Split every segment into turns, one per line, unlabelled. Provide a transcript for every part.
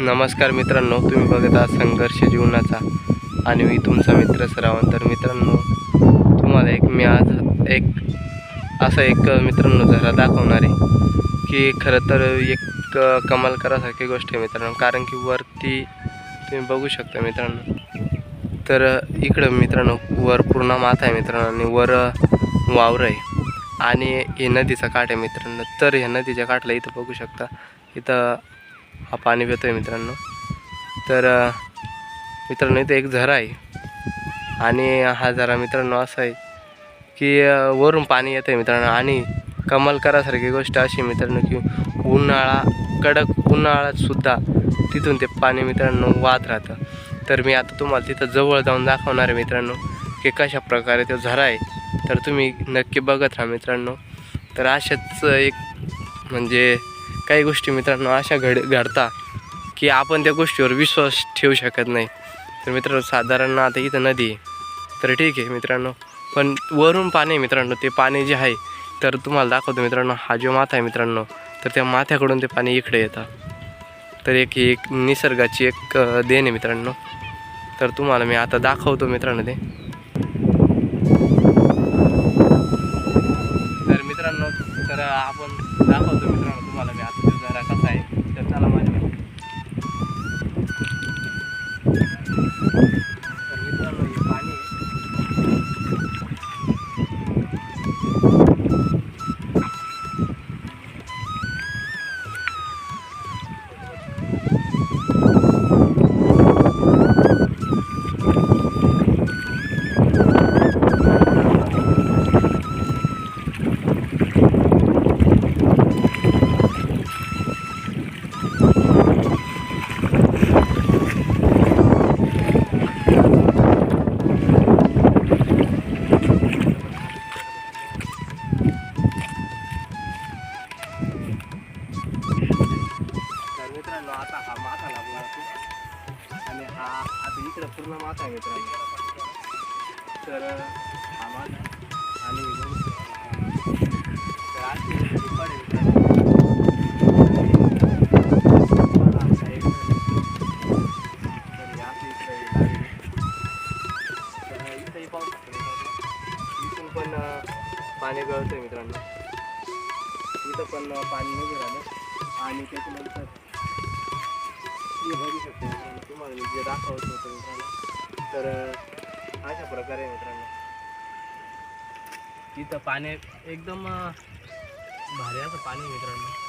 नमस्कार मित्रांनो तुम्ही बघत आहात संघर्ष जीवनाचा. आणि मी तुमचा मित्र श्रावण. तर मित्रांनो तुम्हाला एक मी आज एक असं एक मित्रांनो जरा दाखवणार आहे की खरं तर एक कमाल करासारखी गोष्ट आहे मित्रांनो. कारण की वरती तुम्ही बघू शकता मित्रांनो. तर इकडं मित्रांनो वर पूर्ण माथा आहे मित्रांनो आणि वर वावर आहे. आणि हे नदीचा काठ आहे मित्रांनो. तर ह्या नदीच्या काठला इथं बघू शकता. इथं हा पाणी पितो आहे मित्रांनो. तर मित्रांनो इथं एक झरा आहे. आणि हा झरा मित्रांनो असा आहे की वरून पाणी येतं आहे मित्रांनो. आणि कमाल करासारखी गोष्ट अशी मित्रांनो की उन्हाळा कडक उन्हाळ्यातसुद्धा तिथून ते पाणी मित्रांनो वाहत राहतं. तर मी आता तुम्हाला तिथं जवळ जाऊन दाखवणार आहे मित्रांनो की कशा प्रकारे तो झरा आहे. तर तुम्ही नक्की बघत राहा मित्रांनो. तर अशाच एक म्हणजे काही गोष्टी मित्रांनो अशा घड घडता की आपण त्या गोष्टीवर विश्वास ठेवू शकत नाही. तर मित्रांनो साधारण आता इथं नदी आहे. तर ठीक आहे मित्रांनो. पण वरून पाणी आहे मित्रांनो ते पाणी जे आहे तर तुम्हाला दाखवतो मित्रांनो हा जो माथा आहे मित्रांनो तर त्या माथ्याकडून ते पाणी इकडे येतं. तर एक एक निसर्गाची एक देण आहे मित्रांनो. तर तुम्हाला मी आता दाखवतो मित्रांनो ते. तर मित्रांनो तर आपण दाखवतो इकडे पूर्ण माथा आहे मित्रांनो तर हा आणि तर आहे मित्रांनो. मला एक तर हे तर इथंही पाहू शकतो इथून पण पाणी गळतंय मित्रांनो इथं पण पाणी नाही राहिलं आणि त्याच्यानंतर ती बघू शकतो तुम्हाला मी जे दाखवत होतो मित्रांनो तर अशा प्रकारे मित्रांनो. तिथं पाणी एकदम भारी असं पाणी मित्रांनो.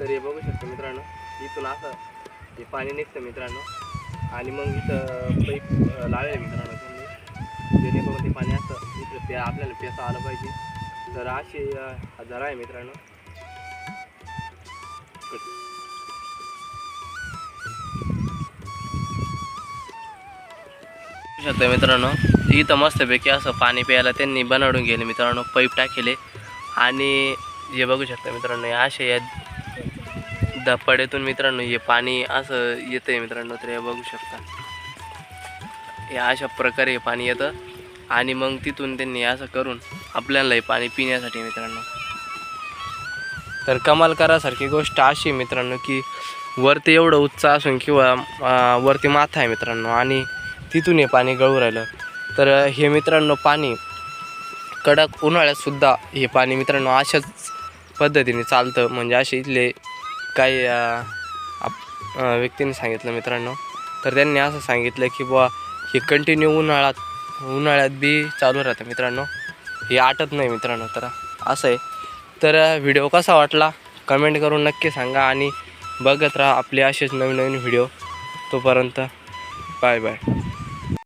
तर हे बघू शकतो मित्रांनो इथून असं हे पाणी निघतं मित्रांनो. आणि मग इथं पैप लावेल मित्रांनो त्यांनी जेणेकरून ते पाणी असं इथं पे आपल्याला पेसा आलं पाहिजे. तर असे हजार आहे मित्रांनो. बघू मित्रांनो इथं मस्तपैकी असं पाणी प्यायला त्यांनी बनवून गेले मित्रांनो पैप टाकेले. आणि हे बघू शकता मित्रांनो हे असे या धपाड्यातून मित्रांनो हे पाणी असं येतं आहे मित्रांनो तर हे बघू शकता. हे अशा प्रकारे हे पाणी येतं. आणि मग तिथून त्यांनी असं करून आपल्याला हे पाणी पिण्यासाठी मित्रांनो. तर कमाल करासारखी गोष्ट अशी मित्रांनो की वरती एवढं उच्च असून किंवा वरती माथा आहे मित्रांनो आणि तिथून हे पाणी गळू राहिलं. तर हे मित्रांनो पाणी कडक उन्हाळ्यातसुद्धा हे पाणी मित्रांनो अशाच पद्धतीने चालतं. म्हणजे असे इथले काही आप- व्यक्तीने सांगितलं मित्रांनो. तर त्यांनी असं सांगितलं की बुवा हे कंटिन्यू उन्हाळ्यात उन्हाळ्यात बी चालू राहतं मित्रांनो. हे आटत नाही मित्रांनो तर असं आहे. तर व्हिडिओ कसा वाटला? कमेंट करून नक्की सांगा आणि बघत राहा आपले असेच नवीन नवीन व्हिडिओ. तोपर्यंत बाय बाय